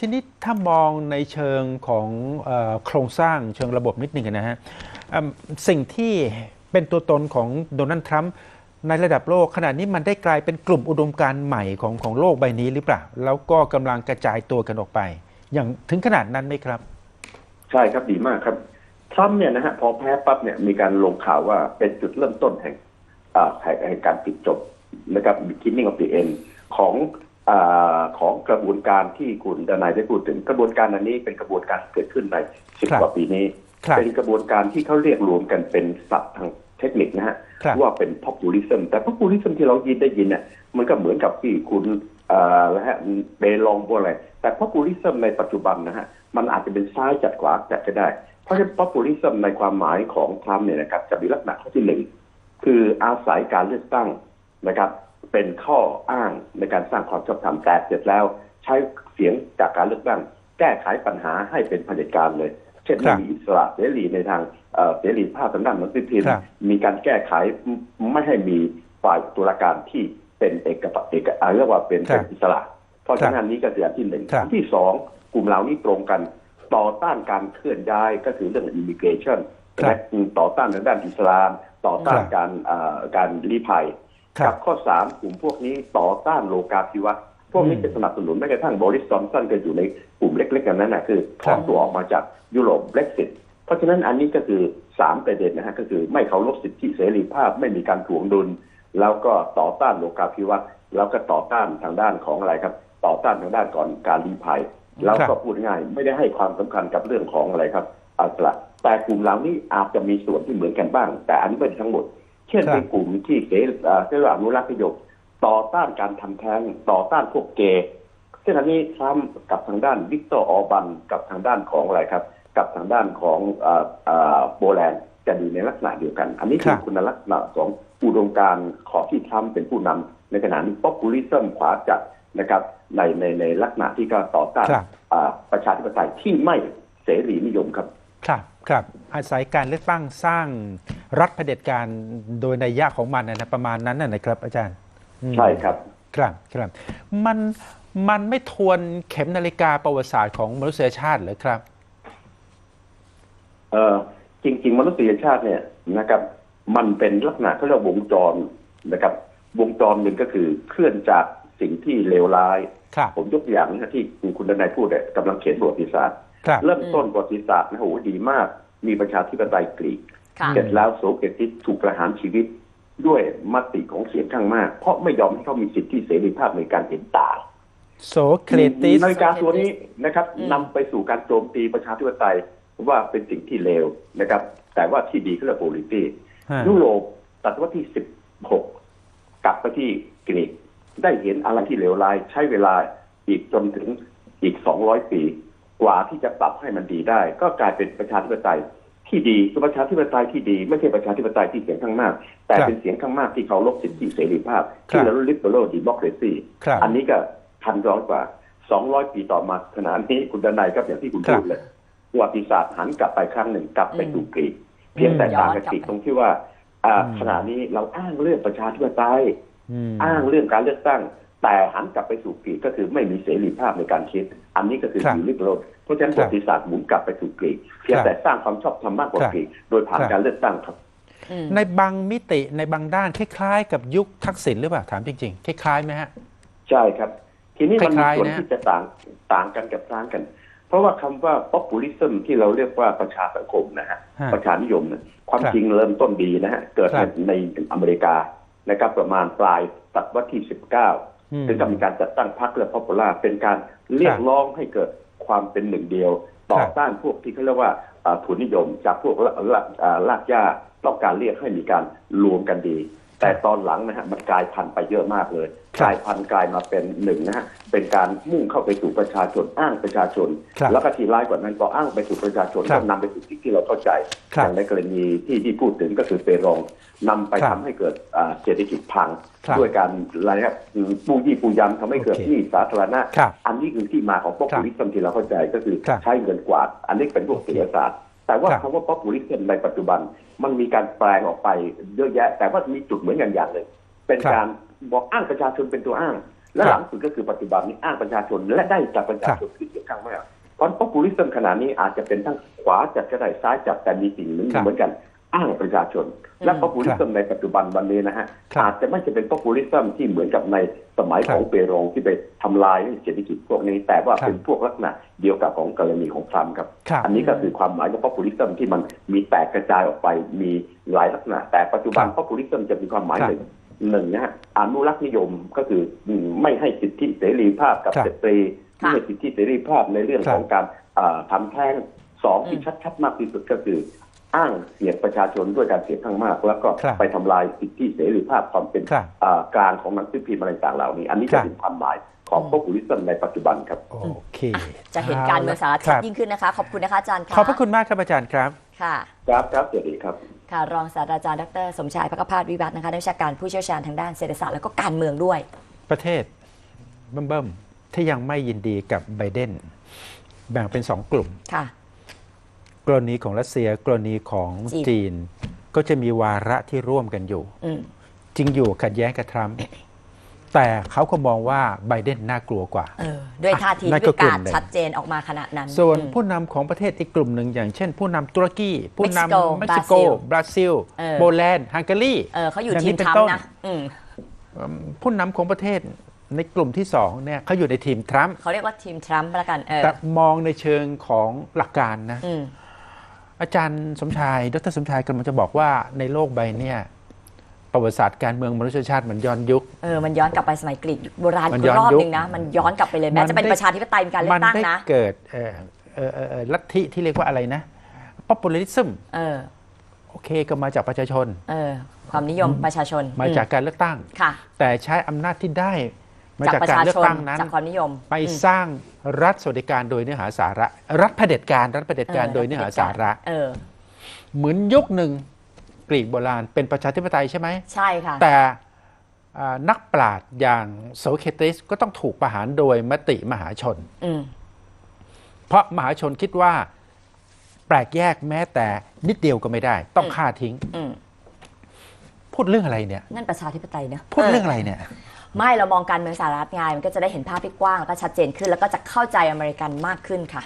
ทีนี้ถ้ามองในเชิงของโครงสร้างเชิงระบบนิดหนึ่งนะฮะสิ่งที่เป็นตัวตนของโดนัลด์ทรัมป์ในระดับโลกขณะนี้มันได้กลายเป็นกลุ่มอุดมการณ์ใหม่ของของโลกใบนี้หรือเปล่า แล้วก็กำลังกระจายตัวกันออกไป อย่างถึงขนาดนั้นไหมครับ ใช่ครับดีมากครับทรัมป์เนี่ยนะฮะพอแพ้ปั๊บเนี่ยมีการลงข่าวว่าเป็นจุดเริ่มต้นแห่งอ่าแห่งแห่งการปิดจบนะครับ beginning of the end ของ อาของกระบวนการที่คุณดนายได้พูดถึงกระบวนการอันนี้เป็นกระบวนการที่เกิดขึ้นในสิบครับกว่าปีนี้ครับเป็นกระบวนการที่เขาเรียกรวมกันเป็นศัพท์ทางเทคนิคนะฮะครับว่าเป็น populism แต่ populism ที่เรายินได้ยินเนี่ยมันก็เหมือนกับที่คุณเอ่อนะฮะเบลองพวกอะไร แต่ populism ในปัจจุบันนะฮะมันอาจจะเป็นซ้ายจัดขวาจัดก็ได้ เพราะฉะนั้น populism ในความหมายของทรัมป์เนี่ยนะครับจะมีลักษณะข้อที่หนึ่งคืออาศัยการเลือกตั้งนะครับ เป็นข้ออ้างในการสร้างความชอบธรรมแต่เสร็จแล้ว ใช้เสียงจากการเลือกตั้งแก้ไขปัญหาให้เป็นเผด็จการเลย เช่นครัไม่บมีอิสระเสรีในทางเอ่อเสรีภาพทางด้านหนังสือพิมพ์ครับมีการแก้ไขไม่ให้มีฝ่ายตุลาการที่เป็นเอกปักเอกอ่าเรียกว่าเป็นครับเป็นอิสระ เพราะฉะนั้นอันนี้ก็คืออันที่หนึ่งครับอันที่สองกลุ่มเหล่านี้ตรงกันต่อต้านการเคลื่อนย้ายก็คือเรื่อง immigration ครับและต่อต้านทางด้านอิสลาม ต่อต้านครับการอ่าการลี้ภัยครั กับข้อสามกลุ่มพวกนี้ต่อต้านโลกาภิวัตน์พวกนี้อืมจะสนับสนุนแม้กระทั่งบริสจอนสันก็อยู่ในกลุ่มเล็กๆกันนั้นนะคือถครัอบนตัวออกมาจากยุโรปเบรกซิตเพราะฉะนั้นอันนี้ก็คือสามประเด็นนะฮะก็คือไม่เคารพสิทธิเสรีภาพไม่มีการถ่วงดุล แล้วก็ต่อต้านโลกาภิวัตน์แล้วก็ต่อต้านทางด้านของอะไรครับ ต่อต้านทางด้านก่อนการลี้ภัยแล้วครัก็บพูดง่ายไม่ได้ให้ความสำคัญกับเรื่องของอะไรครับอัตราแต่กลุ่มเหล่านี้อาจจะมีส่วนที่เหมือนกันบ้าง แต่อันนี้ไม่ใช่ทั้งหมด เช่นครับในกลุ่มที่เสรีอ่าเรียกว่าอนุรักษ์นิยมต่อต้านการทำแท้งต่อต้านพวกเกย์ซึ่งอันนี้ทรัมป์กับทางด้านวิกเตอร์ออร์บันกับทางด้านของอะไรครับ กับทางด้านของอ่าอ่าโปแลนด์จะอยู่ในลักษณะเดียวกัน อันนี้คืครัอบคุณลักษณะของอุดมการณ์ของที่ทรัมป์เป็นผู้นำในขณะนี้ populism ขวาจัดนะครับในในในลักษณะที่ก็ต่อต้านครับอ่าประชาธิปไตยที่ไม่เสรีนิยมครับ ครับครับอาศัยการเลือกตั้งสร้างรัฐเผด็จการโดยในยยะของมันนะนะประมาณนั้นนะนะครับ อาจารย์อืมใช่ครับครับครับมันมันไม่ทวนเข็มนาฬิกาประวัติศาสตร์ของมนุษยชาติเหรอครับเออจริง ๆ มนุษยชาติเนี่ยนะครับ มันเป็นลักษณะเขาเรียกว่าวงจรนะครับ วงจรหนึ่งก็คือเคลื่อนจากสิ่งที่เลวร้ายครับผมยกตัวอย่างนะที่คุณดนายพูดเนี่ยกำลังเขียนประวัติศาสตร์ครับ เริ่มต้นประวัติศาสตร์นะโหดีมาก มีประชาธิปไตยกรีกค่ะเสร็จแล้วโสเกติสถูกประหารชีวิตด้วยมติของเสียงข้างมาก เพราะไม่ยอมให้เขามีสิทธิเสรีภาพในการเห็นต่างโสเครติสนาฬิกาตัวนี้นะครับอืมนำไปสู่การโจมตีประชาธิปไตยว่าเป็นสิ่งที่เลวนะครับ แต่ว่าที่ดีก็เรียกโพลิตี้ฮะยุโรปศตวรรษที่16กลับไปที่กรีกได้เห็นอะไรที่เลวร้ายใช้เวลาอีกจนถึงอีก200ปี กว่าที่จะปรับให้มันดีได้ ก็กลายเป็นประชาธิปไตยที่ดีคือประชาธิปไตยที่ดี ไม่ใช่ประชาธิปไตยที่เสียงข้างมาก แต่ครับเป็นเสียงข้างมากที่เคารพสิทธิเสรีภาพครัที่บเราเรียก liberal democracy ครับอันนี้ก็พันร้อยกว่า200ปีต่อมาขณะนี้คุณดนายครับอย่างที่คุณครับพูดเลยประวัติศาสตร์หันกลับไปครั้งหนึ่งกลับไปอืมสู่กรีกเพียงแต่ย้ต่าองนกับกลับกรีกไปตรงที่ว่าอ่าอืมขณะนี้เราอ้างเรื่องประชาธิปไตยอืมอ้างเรื่องการเลือกตั้ง แต่หันกลับไปสู่กรีกก็คือไม่มีเสรีภาพในการคิด อันนี้ก็คือครับอยู่ลิบโรเพราะฉะนั้นคปรับระวัติศาสตร์หมุนกลับไปสู่กรีกเพียงครับแต่สร้างความชอบธรรมมากกว่าครับกรีกโดยผ่านครับการเลือกตั้งครับอืมในบางมิติในบางด้านคล้ายๆ กับยุคทักษิณหรือเปล่าถามจริงๆคล้ายๆไหมฮะใช่ครับ ทีนี้มันคมีล้ายๆส่วนนะที่จะต่างต่างกันกับต่างกัน เพราะว่าคำว่า populism ที่เราเรียกว่าประชาสังคมนะฮะฮะประชานิยมเนี่ยความครับจริงเริ่มต้นดีนะฮะเกิดครับในอเมริกานะครับประมาณปลายศตวรรษที่19อืม ถึงกับมีการจัดตั้งพรรคเลือ popular เป็นการเรียคกรับร้องให้เกิดความเป็นหนึ่งเดียว ต่อครับต้านพวกที่เขาเรียกว่าอ่าทุนนิยมจากพวกละละอ่าลากย่าต้องการเรียกให้มีการรวมกันดี แต่ตอนหลังนะฮะมันกลายพันธุ์ไปเยอะมากเลยครับกลายพันธุ์กลายมาเป็นหนึ่งนะฮะเป็นการมุ่งเข้าไปสู่ประชาชนอ้างประชาชน ครับแล้วก็ที่ร้ายกว่านั้นพออ้างไปสู่ประชาชนครัก็บนำไปสู่สิ่งที่เราเข้าใจครับอย่างในกรณีที่ที่พูดถึงก็คือเปรองนำไปครัทำบให้เกิดอ่าเศรษฐกิจพัง ครับด้วยการอะไรครับปูยี่ปูยำทำให้เกิดโอเคหนี้สาธารณะ ครับอันนี้คือที่มาของ populism ที่เราเข้าใจก็คือครับใช้เงินกวาด อันนี้เป็นพวกโอเคเศรษฐศาสตร์ แต่ว่าครับคำว่า populism ในปัจจุบันมันมีการแปลงออกไปเยอะแยะ แต่ว่ามีจุดเหมือนกันอย่างหนึ่งเป็นครับการบอกอ้างประชาชนเป็นตัวอ้าง และครับหลังสุดก็คือปัจจุบันนี้อ้างประชาชนและได้จากประชาชนคือเสียงข้างมากเพราะ populism ขนาดนี้อาจจะเป็นทั้งขวาจัดก็ได้ซ้ายจัดแต่มีสิ่งหนึ่งครับเหมือนกัน อ้างประชาชน และอืม populism ในปัจจุบันวันนี้นะฮะครับอาจจะไม่ใช่เป็น populism ที่เหมือนกับในสมัยครับของเปโรองที่ไปทำลายเศรษฐกิจพวกนี้ แต่ว่าครับเป็นพวกลักษณะเดียวกับของกรณีของทรัมป์ครับครับอันนี้ก็คือความหมายของ populism ที่มันมีแตกกระจายออกไปมีหลายลักษณะ แต่ปัจจุบันครับ populism จะมีความหมายครับหนึ่งหนึ่งนะฮะอนุรักษ์นิยมก็คืออืมไม่ให้สิทธิเสรีภาพกับครับสตรีค่ะไม่ให้สิทธิเสรีภาพในเรื่องครับของการอ่าทำแท้งสองที่อืมชัดๆมากที่สุดก็คือ อ้างเสียงประชาชนด้วยการเสียงข้างมาก แล้วก็ครับไปทำลายสิทธิเสรีภาพความเป็นครับอ่ากลางของหนังสือพิมพ์อะไรต่างๆเหล่านี้ อันนี้ครัจะบเป็นความหมายของ populism ในปัจจุบันครับโอเคจะเห็นการเมืองสหรัฐคชัดรับยิ่งขึ้นนะคะ ขอบคุณนะคะอาจารย์ค่ะขอบพระคุณมากครับอาจารย์ครับค่ะครับครับสวัสดีครับค่ะรองศาสตราจารย์ดรสมชายพักพาสวิวัฒน์นะคะนักวิชาการผู้เชี่ยวชาญทางด้านเศรษฐศาสตร์แล้วก็การเมืองด้วย ประเทศเบิ่มๆที่ยังไม่ยินดีกับไบเดนแบ่งเป็นสองกลุ่มค่ะ กรณีของรัสเซียกรณีของจีนจีน ก็จะมีวาระที่ร่วมกันอยู่อืมจริงอยู่ขัดแย้งกับทรัมป์แต่เขาก็มองว่าไบเดนน่ากลัวกว่าเออด้วยท่าทีนั่นที่ก็ประกาศกลุ่มหนึ่งชัดเจนออกมาขนาดนั้น ส่วนอืมผู้นำของประเทศอีกกลุ่มหนึ่งอย่างเช่น ผู้นำตุรกีผู้นำเม็เม็กกซิซิโกโก บราซิลเออโปแลนด์ฮังการีเออเขาอยู่อย่างทีนี้มเป็นทรัมต้ป์นนะอืมเอิ่มผู้นำของประเทศในกลุ่มที่สองเนี่ยเขาอยู่ในทีมทรัมป์เขาเรียกว่าทีมทรัมป์ละกันเออแต่มองในเชิงของหลักการนะ อืมอาจารย์สมชาย ดรสมชายกำลังจะบอกว่าในโลกใบเนี่ยประวัติศาสตร์การเมืองมนุษยชาติมันย้อนยุค เออ มันย้อนกลับไปสมัยกรีกโบราณมันอีย้กอนรอบยุคหนึ่งนะ มันย้อนกลับไปเลยแม้มันจะเป็นได้ประชาธิปไตยมีการเลืมัอกตั้งได้นะเกิดเอ่อเอ่อเอ่อเอ่อลัทธิที่เรียกว่าอะไรนะ populism เออ โอเคก็มาจากประชาชน เออ ความนิยมประชาชน มาจากอืการเลือกตั้ง ค่ะ แต่ใช้อำนาจที่ได้ มาจากจากประการชาเลือชกนตั้งนั้นจากความนิยม ไปอืมสร้างรัฐสวัสดิการโดยเนื้อหาสาระ รัฐเผด็จการ รัฐเผด็จการเออโดยเนื้อหาสาระเออเหมือนยุคหนึ่งกรีกโบราณเป็นประชาธิปไตยใช่ไหมใช่ค่ะแต่อ่านักปราชญ์อย่างโสเครติสก็ต้องถูกประหารโดยมติมหาชนอืมเพราะมหาชนคิดว่าแปลกแยกแม้แต่นิดเดียวก็ไม่ได้ ต้องอืมฆ่าทิ้งอืมพูดเรื่องอะไรเนี่ย นั่นประชาธิปไตยเนอะพูดเรื่องอะไรเนี่ย ไม่เรามองการเมืองสหรัฐไงมันก็จะได้เห็นภาพที่กว้างแล้วก็ชัดเจนขึ้น แล้วก็จะเข้าใจอเมริกันมากขึ้นค่ะ